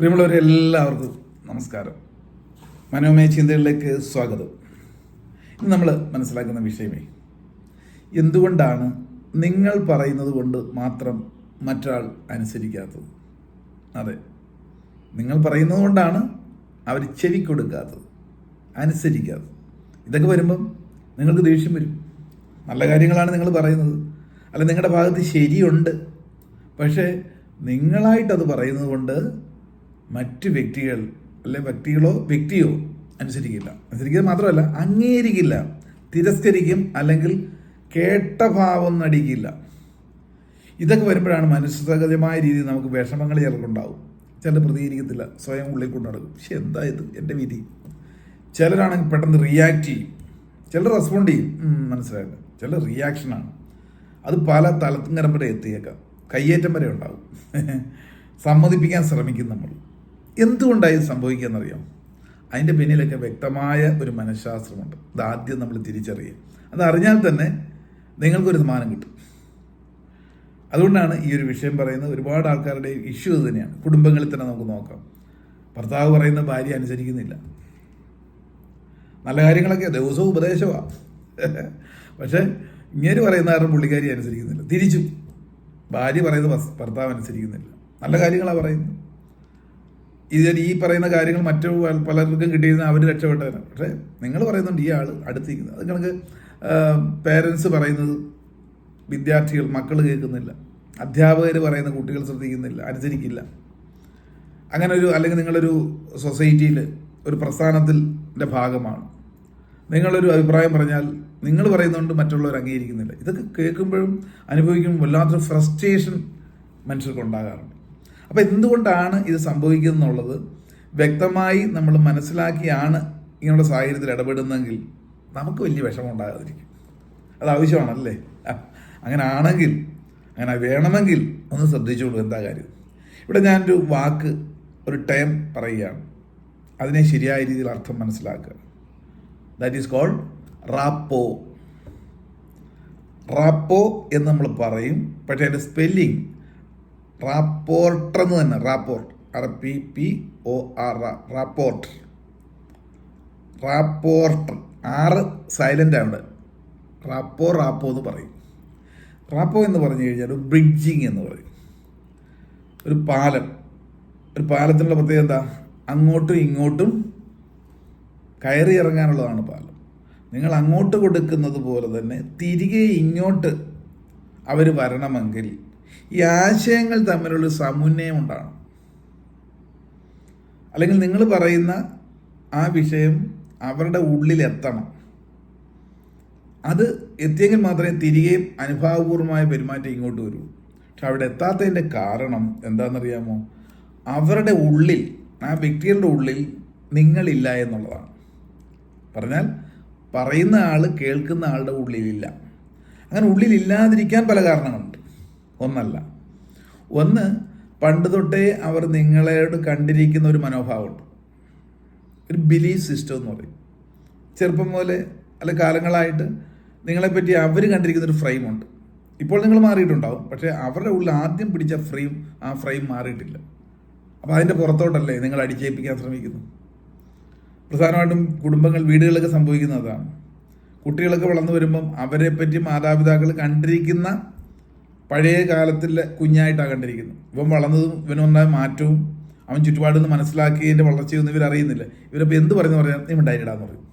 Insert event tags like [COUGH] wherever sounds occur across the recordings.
പ്രിയമുള്ളവരെ എല്ലാവർക്കും നമസ്കാരം. മനോമയ ചിന്തകളിലേക്ക് സ്വാഗതം. ഇന്ന് നമ്മൾ മനസ്സിലാക്കുന്ന വിഷയമേ എന്തുകൊണ്ടാണ് നിങ്ങൾ പറയുന്നത് കൊണ്ട് മാത്രം മറ്റൊരാൾ അനുസരിക്കാത്തത്? അതെ നിങ്ങൾ പറയുന്നത് കൊണ്ടാണ് അവർ ചെവി കൊടുക്കാത്തത് അനുസരിക്കാത്തത്. ഇതൊക്കെ വരുമ്പം നിങ്ങൾക്ക് ദേഷ്യം വരും. നല്ല കാര്യങ്ങളാണ് നിങ്ങൾ പറയുന്നത്. അല്ല നിങ്ങളുടെ ഭാഗത്ത് ശരിയുണ്ട്. പക്ഷേ നിങ്ങളായിട്ടത് പറയുന്നത് കൊണ്ട് മറ്റ് വ്യക്തികൾ അല്ലെ വ്യക്തികളോ വ്യക്തിയോ അനുസരിക്കില്ല. അനുസരിക്കുക മാത്രമല്ല അംഗീകരിക്കില്ല തിരസ്കരിക്കും അല്ലെങ്കിൽ കേട്ട ഭാവം നടിക്കില്ല. ഇതൊക്കെ വരുമ്പോഴാണ് മനസ്സകജമായ രീതിയിൽ നമുക്ക് വിഷമങ്ങൾ ചിലർക്കുണ്ടാവും. ചിലർ പ്രതികരിക്കത്തില്ല സ്വയം ഉള്ളിൽ കൊണ്ടുനടക്കും പക്ഷെ എന്താ ഇത്? എന്റെ വിധി. ചിലരാണെങ്കിൽ പെട്ടെന്ന് റിയാക്ട് ചെയ്യും. ചിലർ റെസ്പോണ്ട് ചെയ്യും. മനസ്സിലായില്ല. ചിലർ റിയാക്ഷനാണ് അത് പല തലത്തിങ്കരം വരെ എത്തിയേക്കാം. കയ്യേറ്റം വരെ ഉണ്ടാകും [LAUGHS] സമ്മതിപ്പിക്കാൻ ശ്രമിക്കും നമ്മൾ. എന്തുകൊണ്ടാണ് ഇത് സംഭവിക്കുകയെന്നറിയാം അതിന്റെ പിന്നിലൊക്കെ വ്യക്തമായ ഒരു മനഃശാസ്ത്രമുണ്ട്. അത് ആദ്യം നമ്മൾ തിരിച്ചറിയുക. അത് അറിഞ്ഞാൽ തന്നെ നിങ്ങൾക്കൊരു സമാനം കിട്ടും. അതുകൊണ്ടാണ് ഈ ഒരു വിഷയം പറയുന്നത് ഒരുപാട് ആൾക്കാരുടെ ഇഷ്യൂ ഇത് തന്നെയാണ്. കുടുംബങ്ങളിൽ തന്നെ നമുക്ക് നോക്കാം. ഭർത്താവ് പറയുന്ന ഭാര്യ അനുസരിക്കുന്നില്ല. നല്ല കാര്യങ്ങളൊക്കെ ദിവസവും ഉപദേശമാണ് പക്ഷേ ഇങ്ങനെ പറയുന്ന കാരണം പുള്ളിക്കാരി അനുസരിക്കുന്നില്ല. തിരിച്ചും. ഭാര്യ പറയുന്നത് ഭർത്താവ് അനുസരിക്കുന്നില്ല. നല്ല കാര്യങ്ങളാണ് പറയുന്നത്. ഇതിൽ ഈ പറയുന്ന കാര്യങ്ങൾ മറ്റു പല- പലർക്കും കിട്ടിയിരുന്ന അവർ രക്ഷപ്പെട്ടവരാണ്. പക്ഷേ നിങ്ങൾ പറയുന്നുണ്ട് ഈ ആൾ അടുത്തിരിക്കുന്നത് അത് കണക്ക് പേരൻസ് പറയുന്നത് വിദ്യാർത്ഥികൾ മക്കൾ കേൾക്കുന്നില്ല. അധ്യാപകർ പറയുന്ന കുട്ടികൾ ശ്രദ്ധിക്കുന്നില്ല അനുസരിക്കില്ല. അങ്ങനെ ഒരു അല്ലെങ്കിൽ നിങ്ങളൊരു സൊസൈറ്റിയിൽ ഒരു പ്രസ്ഥാനത്തിന്റെ ഭാഗമാണ്. നിങ്ങളൊരു അഭിപ്രായം പറഞ്ഞാൽ നിങ്ങൾ പറയുന്നതുകൊണ്ട് മറ്റുള്ളവർ അംഗീകരിക്കുന്നില്ല. ഇതൊക്കെ കേൾക്കുമ്പോഴും അനുഭവിക്കുമ്പോൾ വല്ലാത്തൊരു ഫ്രസ്ട്രേഷൻ മനുഷ്യർക്ക് ഉണ്ടാകാറുണ്ട് അപ്പോൾ എന്തുകൊണ്ടാണ് ഇത് സംഭവിക്കുന്നത് എന്നുള്ളത് വ്യക്തമായി നമ്മൾ മനസ്സിലാക്കിയാണ് ഇങ്ങനെയുള്ള സാഹചര്യത്തിൽ ഇടപെടുന്നെങ്കിൽ നമുക്ക് വലിയ വിഷമം ഉണ്ടാകാതിരിക്കും. അത് ആവശ്യമാണല്ലേ? അങ്ങനെ ആണെങ്കിൽ അങ്ങനെ വേണമെങ്കിൽ ഒന്ന് ശ്രദ്ധിച്ചോളൂ എന്താ കാര്യം? ഇവിടെ ഞാനൊരു വാക്ക് ഒരു ടൈം പറയുകയാണ്. അതിനെ ശരിയായ രീതിയിൽ അർത്ഥം മനസ്സിലാക്കുക. That is called rapport rapport എന്ന് നമ്മൾ പറയും. പക്ഷേ അതിന്റെ സ്പെല്ലിംഗ് റാപ്പോർട്ടർ എന്ന് തന്നെ rapport R P P O R rapport rapporteur R silent ആണ്. റാപ്പോ റാപ്പോ എന്ന് പറയും. റാപ്പോ എന്ന് പറഞ്ഞു കഴിഞ്ഞാൽ ബ്രിഡ്ജിങ് എന്ന് പറയും. ഒരു പാലം. ഒരു പാലത്തിനുള്ള പ്രത്യേകത എന്താ? അങ്ങോട്ടും ഇങ്ങോട്ടും കയറി ഇറങ്ങാനുള്ളതാണ് പാലം. നിങ്ങൾ അങ്ങോട്ട് കൊടുക്കുന്നത് പോലെ തന്നെ തിരികെ ഇങ്ങോട്ട് അവർ വരണമെങ്കിൽ ഈ ആശയങ്ങൾ തമ്മിലുള്ള സമന്വയം ഉണ്ടാകണം അല്ലെങ്കിൽ നിങ്ങൾ പറയുന്ന ആ വിഷയം അവരുടെ ഉള്ളിലെത്തണം അത് എത്തിയെങ്കിൽ മാത്രമേ തിരികെ അനുഭാവപൂർവമായ പെരുമാറ്റം ഇങ്ങോട്ട് വരൂ. പക്ഷെ അവിടെ എത്താത്തതിന്റെ കാരണം എന്താണെന്നറിയാമോ? അവരുടെ ഉള്ളിൽ ആ വ്യക്തികളുടെ ഉള്ളിൽ നിങ്ങളില്ല എന്നുള്ളതാണ്. പറഞ്ഞാൽ പറയുന്ന ആൾ കേൾക്കുന്ന ആളുടെ ഉള്ളിലില്ല. അങ്ങനെ ഉള്ളിലില്ലാതിരിക്കാൻ പല കാരണങ്ങളുണ്ട്. ഒന്നല്ല. ഒന്ന് പണ്ട് തൊട്ടേ അവർ നിങ്ങളോട് കണ്ടിരിക്കുന്ന ഒരു മനോഭാവമുണ്ട്. ഒരു ബിലീഫ് സിസ്റ്റം എന്ന് പറയും. ചെറുപ്പം മുതൽ അല്ല കാലങ്ങളായിട്ട് നിങ്ങളെപ്പറ്റി അവർ കണ്ടിരിക്കുന്ന ഒരു ഫ്രെയിമുണ്ട് ഇപ്പോൾ നിങ്ങൾ മാറിയിട്ടുണ്ടാവും. പക്ഷേ അവരുടെ ഉള്ളിൽ ആദ്യം പിടിച്ച ഫ്രെയിം ആ ഫ്രെയിം മാറിയിട്ടില്ല. അപ്പോൾ അതിന്റെ പുറത്തോട്ടല്ലേ നിങ്ങൾ അടിച്ചേൽപ്പിക്കാൻ ശ്രമിക്കുന്നു പ്രധാനമായിട്ടും കുടുംബങ്ങൾ വീടുകളിലൊക്കെ സംഭവിക്കുന്നതാണ് കുട്ടികളൊക്കെ വളർന്നു വരുമ്പം അവരെപ്പറ്റി പറ്റി മാതാപിതാക്കൾ കണ്ടിരിക്കുന്ന പഴയ കാലത്തിലെ കുഞ്ഞായിട്ടാണ് കണ്ടിരിക്കുന്നത് ഇവൻ വളർന്നതും ഇവനുണ്ടായ മാറ്റവും അവൻ ചുറ്റുപാടിൽ നിന്ന് മനസ്സിലാക്കിയതിന്റെ വളർച്ചയൊന്നും ഇവർ അറിയുന്നില്ല. ഇവരപ്പോൾ എന്ത് പറയുന്നു പറയാൻ നീ ഉണ്ടായിടാന്ന് പറയും.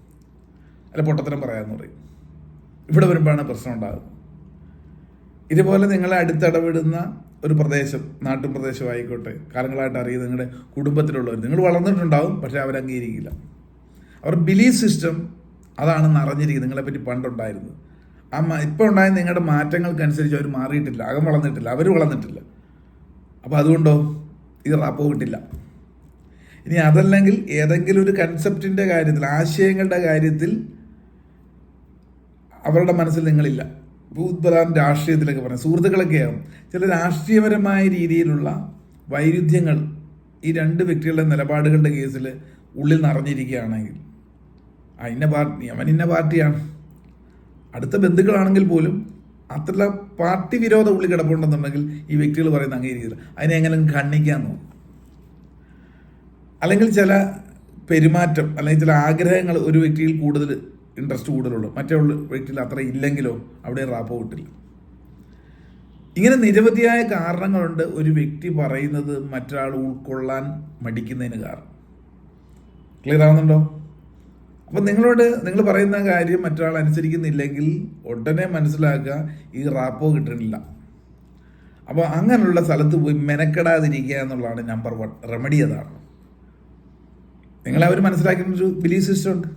അല്ല പൊട്ടത്തരം പറയാമെന്ന് പറയും. ഇവിടെ വരുമ്പോഴാണ് പ്രശ്നം ഉണ്ടാകുന്നത്. ഇതുപോലെ നിങ്ങളെ അടുത്തിടപെടുന്ന ഒരു പ്രദേശം നാട്ടും പ്രദേശമായിക്കോട്ടെ കാലങ്ങളായിട്ട് അറിയുന്ന നിങ്ങളുടെ കുടുംബത്തിലുള്ളവർ. നിങ്ങൾ വളർന്നിട്ടുണ്ടാവും പക്ഷേ അവർ അംഗീകരിക്കില്ല അവർ ബിലീഫ് സിസ്റ്റം അതാണ് നിറഞ്ഞിരിക്കുന്നത്. നിങ്ങളെപ്പറ്റി പണ്ടുണ്ടായിരുന്നത് ആ ഇപ്പോൾ ഉണ്ടായ നിങ്ങളുടെ മാറ്റങ്ങൾക്കനുസരിച്ച് അവർ മാറിയിട്ടില്ല. അകം വളർന്നിട്ടില്ല. അവർ വളർന്നിട്ടില്ല. അപ്പോൾ അതുകൊണ്ടോ? ഇത് റാപ്പോ കിട്ടില്ല ഇനി അതല്ലെങ്കിൽ ഏതെങ്കിലും ഒരു കൺസെപ്റ്റിന്റെ കാര്യത്തിൽ ആശയങ്ങളുടെ കാര്യത്തിൽ അവരുടെ മനസ്സിൽ നിങ്ങളില്ല. ഭൂത്പ്രധാന രാഷ്ട്രീയത്തിലൊക്കെ പറയും സുഹൃത്തുക്കളൊക്കെയാകും ചില രാഷ്ട്രീയപരമായ രീതിയിലുള്ള വൈരുദ്ധ്യങ്ങൾ ഈ രണ്ട് വ്യക്തികളുടെ നിലപാടുകളുടെ കേസിൽ ഉള്ളിൽ നിറഞ്ഞിരിക്കുകയാണെങ്കിൽ ആ ഇന്ന പാർട്ടി അവൻ ഇന്ന പാർട്ടിയാണ്. അടുത്ത ബന്ധുക്കളാണെങ്കിൽ പോലും അത്ര പാർട്ടി വിരോധ ഉള്ളിൽ കിടപ്പുണ്ടെന്നുണ്ടെങ്കിൽ ഈ വ്യക്തികൾ പറയുന്ന അംഗീകരിക്കില്ല അതിനെ എങ്ങനെ ഖണ്ഡിക്കാൻ നോക്കും. അല്ലെങ്കിൽ ചില പെരുമാറ്റം അല്ലെങ്കിൽ ചില ആഗ്രഹങ്ങൾ ഒരു വ്യക്തിയിൽ കൂടുതൽ ഇൻട്രസ്റ്റ് കൂടുതലുള്ളൂ. മറ്റേ വ്യക്തിയിൽ അത്ര ഇല്ലെങ്കിലോ അവിടെ റാപ്പോ കിട്ടില്ല ഇങ്ങനെ നിരവധിയായ കാരണങ്ങളുണ്ട് ഒരു വ്യക്തി പറയുന്നത് മറ്റൊരാൾ ഉൾക്കൊള്ളാൻ മടിക്കുന്നതിന് കാരണം. ക്ലിയർ ആവുന്നുണ്ടോ? അപ്പം നിങ്ങളോട് നിങ്ങൾ പറയുന്ന കാര്യം മറ്റൊരാൾ അനുസരിക്കുന്നില്ലെങ്കിൽ ഉടനെ മനസ്സിലാക്കുക ഈ റാപ്പോ കിട്ടണില്ല അപ്പോൾ അങ്ങനെയുള്ള സ്ഥലത്ത് പോയി മെനക്കെടാതിരിക്കുക എന്നുള്ളതാണ് നമ്പർ വൺ റെമഡി അതാണ്. നിങ്ങളെ അവർ മനസ്സിലാക്കുന്ന ഒരു ബിലീഫ് സിസ്റ്റം ഉണ്ട്.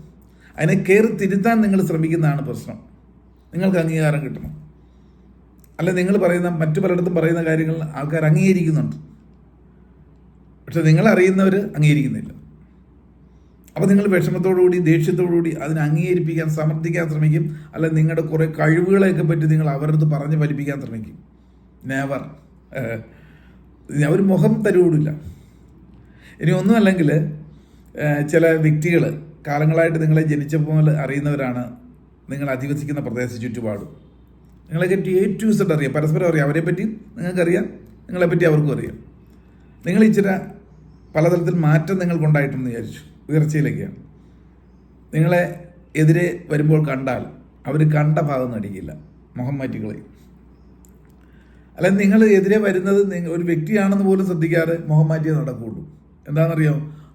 അതിനെ കയറി തിരുത്താൻ നിങ്ങൾ ശ്രമിക്കുന്നതാണ് പ്രശ്നം. നിങ്ങൾക്ക് അംഗീകാരം കിട്ടണം. അല്ല നിങ്ങൾ പറയുന്ന മറ്റു പലയിടത്തും പറയുന്ന കാര്യങ്ങൾ ആൾക്കാർ അംഗീകരിക്കുന്നുണ്ട്. പക്ഷെ നിങ്ങളറിയുന്നവർ അംഗീകരിക്കുന്നില്ല. അപ്പോൾ നിങ്ങൾ വിഷമത്തോടുകൂടി ദേഷ്യത്തോടുകൂടി അതിനെ അംഗീകരിപ്പിക്കാൻ സമർത്ഥിക്കാൻ ശ്രമിക്കും. അല്ല നിങ്ങളുടെ കുറേ കഴിവുകളെയൊക്കെ പറ്റി നിങ്ങൾ അവരടുത്ത് പറഞ്ഞ് ഫലിപ്പിക്കാൻ ശ്രമിക്കും. നെവർ അവർ മുഖം തരുകൂടില്ല ഇനി ഒന്നുമല്ലെങ്കിൽ ചില വ്യക്തികൾ കാലങ്ങളായിട്ട് നിങ്ങളെ ജനിച്ച പോലെ അറിയുന്നവരാണ് നിങ്ങൾ അധിവസിക്കുന്ന പ്രദേശ ചുറ്റുപാടും. നിങ്ങളെ പറ്റി എ ടു സെഡ് അറിയാം. പരസ്പരം അറിയാം. അവരെ പറ്റി നിങ്ങൾക്കറിയാം. നിങ്ങളെപ്പറ്റി അവർക്കും അറിയാം. നിങ്ങൾ ഇച്ചിരി പലതരത്തിൽ മാറ്റം നിങ്ങൾക്കുണ്ടായിട്ടുണ്ടെന്ന് വിചാരിച്ചു. ഉയർച്ചയിലേക്കാണ്. നിങ്ങളെ എതിരെ വരുമ്പോൾ കണ്ടാൽ അവർ കണ്ട ഭാഗം നടിക്കില്ല. മുഖം മാറ്റിക്കളയും അല്ല നിങ്ങൾ എതിരെ വരുന്നത് ഒരു വ്യക്തിയാണെന്ന് പോലും ശ്രദ്ധിക്കാറ് മുഖം മാറ്റിയേ നടക്കുകയുള്ളൂ എന്താണെന്നറിയോ?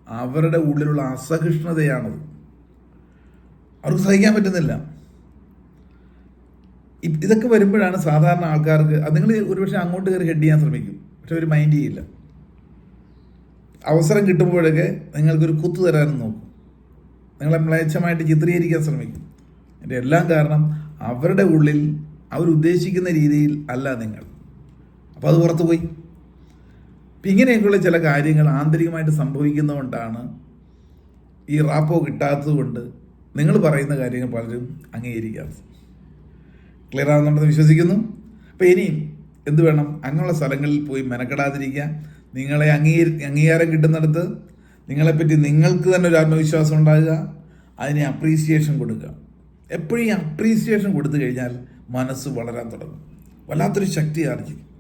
അവരുടെ ഉള്ളിലുള്ള അസഹിഷ്ണുതയാണത്. അവർക്ക് സഹിക്കാൻ പറ്റുന്നില്ല. ഇതൊക്കെ വരുമ്പോഴാണ് സാധാരണ ആൾക്കാർക്ക് അത് നിങ്ങൾ ഒരുപക്ഷെ അങ്ങോട്ട് കയറി ഹെഡ് ചെയ്യാൻ ശ്രമിക്കും. പക്ഷെ അവർ മൈൻഡ് ചെയ്യില്ല. അവസരം കിട്ടുമ്പോഴൊക്കെ നിങ്ങൾക്കൊരു കുത്തു തരാനും നോക്കും. നിങ്ങളെ മ്ലേച്ഛമായിട്ട് ചിത്രീകരിക്കാൻ ശ്രമിക്കും. എന്റെ എല്ലാം കാരണം അവരുടെ ഉള്ളിൽ അവരുദ്ദേശിക്കുന്ന രീതിയിൽ അല്ല നിങ്ങൾ. അപ്പോൾ അത് പുറത്തു പോയി അപ്പം ഇങ്ങനെയൊക്കെയുള്ള ചില കാര്യങ്ങൾ ആന്തരികമായിട്ട് സംഭവിക്കുന്നതുകൊണ്ടാണ് ഈ റാപ്പോ കിട്ടാത്തതുകൊണ്ട് നിങ്ങൾ പറയുന്ന കാര്യങ്ങൾ പലരും അംഗീകരിക്കാത്തത് ക്ലിയർ ആകുന്നുണ്ടെന്ന് വിശ്വസിക്കുന്നു. അപ്പോൾ ഇനിയും എന്ത് വേണം? അങ്ങനെയുള്ള സ്ഥലങ്ങളിൽ പോയി മെനക്കെടാതിരിക്കുക. നിങ്ങളെ അംഗീകരി അംഗീകാരം കിട്ടുന്നിടത്ത് നിങ്ങളെപ്പറ്റി നിങ്ങൾക്ക് തന്നെ ഒരു ആത്മവിശ്വാസം ഉണ്ടാകുക അതിനെ അപ്രീസിയേഷൻ കൊടുക്കുക. എപ്പോഴും ഈ അപ്രീസിയേഷൻ കൊടുത്തു കഴിഞ്ഞാൽ മനസ്സ് വളരാൻ തുടങ്ങും. വല്ലാത്തൊരു ശക്തി ആർജിക്കും.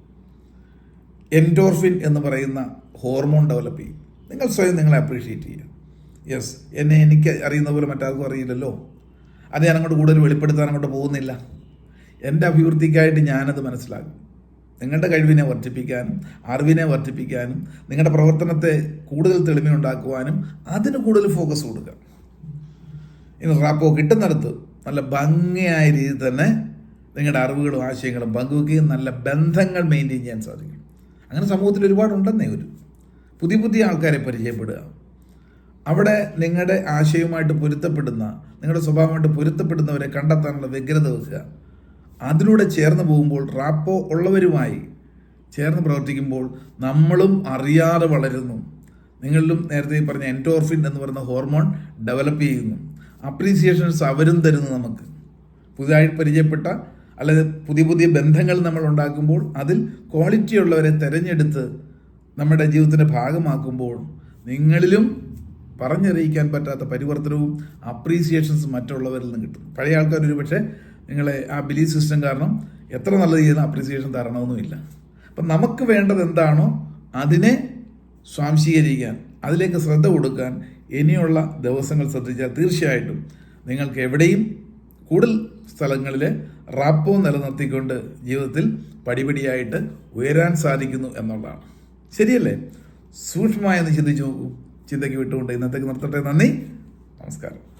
എൻഡോർഫിൻ എന്ന് പറയുന്ന ഹോർമോൺ ഡെവലപ്പ് ചെയ്യും. നിങ്ങൾ സ്വയം നിങ്ങളെ അപ്രീഷിയേറ്റ് ചെയ്യുക. യെസ് എന്നെ എനിക്ക് അറിയുന്ന പോലെ മറ്റാർക്കും അറിയില്ലല്ലോ. അത് ഞാൻ അങ്ങോട്ട് കൂടുതൽ വെളിപ്പെടുത്താൻ അങ്ങോട്ട് പോകുന്നില്ല. എന്റെ അഭിവൃദ്ധിക്കായിട്ട് ഞാനത് മനസ്സിലാക്കും. നിങ്ങളുടെ കഴിവിനെ വർദ്ധിപ്പിക്കാനും അറിവിനെ വർദ്ധിപ്പിക്കാനും നിങ്ങളുടെ പ്രവർത്തനത്തെ കൂടുതൽ തെളിമയുണ്ടാക്കുവാനും അതിന് കൂടുതൽ ഫോക്കസ് കൊടുക്കുക. ഇനി റാപ്പോ കിട്ടുന്നിടത്ത് നല്ല ഭംഗിയായ രീതിയിൽ തന്നെ നിങ്ങളുടെ അറിവുകളും ആശയങ്ങളും പങ്കുവെക്കുകയും നല്ല ബന്ധങ്ങൾ മെയിന്റെയിൻ ചെയ്യാൻ സാധിക്കും. അങ്ങനെ സമൂഹത്തിൽ ഒരുപാടുണ്ടെന്നേ ഒരു പുതിയ പുതിയ ആൾക്കാരെ പരിചയപ്പെടുക. അവിടെ നിങ്ങളുടെ ആശയവുമായിട്ട് പൊരുത്തപ്പെടുന്ന നിങ്ങളുടെ സ്വഭാവമായിട്ട് പൊരുത്തപ്പെടുന്നവരെ കണ്ടെത്താനുള്ള വ്യഗ്രത വെക്കുക. അതിലൂടെ ചേർന്ന് പോകുമ്പോൾ റാപ്പോ ഉള്ളവരുമായി ചേർന്ന് പ്രവർത്തിക്കുമ്പോൾ നമ്മളും അറിയാതെ വളരുന്നു. നിങ്ങളിലും നേരത്തെ പറഞ്ഞ എന്റോർഫിൻ എന്ന് പറയുന്ന ഹോർമോൺ ഡെവലപ്പ് ചെയ്യുന്നു. അപ്രീസിയേഷൻസ് അവരും തരുന്നു നമുക്ക്. പുതുതായി പരിചയപ്പെട്ട അല്ലെങ്കിൽ പുതിയ പുതിയ ബന്ധങ്ങൾ നമ്മൾ ഉണ്ടാക്കുമ്പോൾ അതിൽ ക്വാളിറ്റി ഉള്ളവരെ തിരഞ്ഞെടുത്ത് നമ്മുടെ ജീവിതത്തിന്റെ ഭാഗമാക്കുമ്പോൾ നിങ്ങളിലും പറഞ്ഞറിയിക്കാൻ പറ്റാത്ത പരിവർത്തനവും അപ്രീസിയേഷൻസും മറ്റുള്ളവരിൽ നിന്ന് കിട്ടും. പഴയ ആൾക്കാർ ഒരു പക്ഷേ നിങ്ങളെ ആ ബിലീഫ് സിസ്റ്റം കാരണം എത്ര നല്ല രീതിയിൽ അപ്രീസിയേഷൻ തരണമെന്നുമില്ല. അപ്പം നമുക്ക് വേണ്ടത് എന്താണോ അതിനെ സ്വാംശീകരിക്കാൻ അതിലേക്ക് ശ്രദ്ധ കൊടുക്കാൻ ഇനിയുള്ള ദിവസങ്ങൾ ശ്രദ്ധിച്ചാൽ തീർച്ചയായിട്ടും നിങ്ങൾക്ക് എവിടെയും കൂടുതൽ സ്ഥലങ്ങളിൽ റാപ്പോ നിലനിർത്തിക്കൊണ്ട് ജീവിതത്തിൽ പടിപടിയായിട്ട് ഉയരാൻ സാധിക്കുന്നു എന്നുള്ളതാണ്. ശരിയല്ലേ? സൂക്ഷ്മമായി ഒന്ന് ചിന്തിച്ചു നോക്കൂ. ചിന്തയ്ക്ക് വിട്ടുകൊണ്ട് ഇന്നത്തേക്ക് നിർത്തട്ടെ. നന്ദി. നമസ്കാരം.